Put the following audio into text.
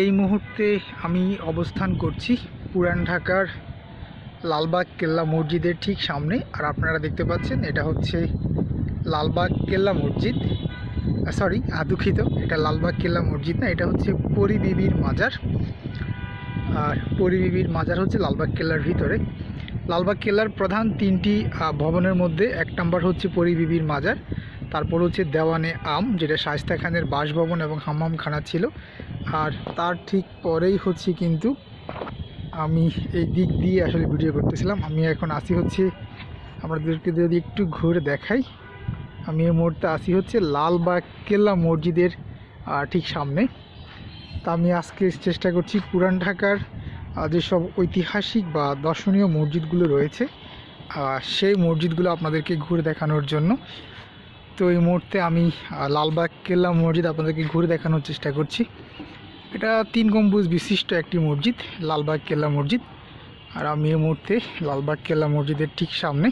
এই মুহূর্তে আমি অবস্থান করছি পুরান ঢাকার লালবাগ কেল্লা মসজিদের ঠিক সামনে। আর আপনারা দেখতে পাচ্ছেন, এটা হচ্ছে লালবাগ কেল্লা মসজিদ। সরি দুঃখিত এটা লালবাগ কেল্লা মসজিদ না, এটা হচ্ছে পরিবিবির মাজার। আর পরিবিবির মাজার হচ্ছে লালবাগ কেল্লার ভিতরে। লালবাগ কেল্লার প্রধান তিনটি ভবনের মধ্যে এক নম্বর হচ্ছে পরিবিবির মাজার। তারপর হচ্ছে দেওয়ানে আম, যেটা শায়স্তা খানের বাসভবন এবং হাম্মামখানা ছিল। আর তার ঠিক পরেই হচ্ছে কিন্তু আমি এই দিক দিয়ে আসলে ভিডিও করতেছিলাম। আমি এখন আসি হচ্ছে, আমাদেরকে যদি একটু ঘুরে দেখাই। আমি এই মুহূর্তে আসি হচ্ছে লালবাগ কেল্লা মসজিদের ঠিক সামনে। তা আমি আজকে চেষ্টা করছি পুরান ঢাকার যেসব ঐতিহাসিক বা দর্শনীয় মসজিদগুলো রয়েছে সেই মসজিদগুলো আপনাদেরকে ঘুরে দেখানোর জন্য। তো এই মুহূর্তে আমি লালবাগ কেল্লা মসজিদ আপনাদেরকে ঘুরে দেখানোর চেষ্টা করছি। এটা তিন গম্বুজ বিশিষ্ট একটি মসজিদ, লালবাগ কেল্লা মসজিদ। আর আমি এই মুহূর্তে লালবাগ কেল্লা মসজিদের ঠিক সামনে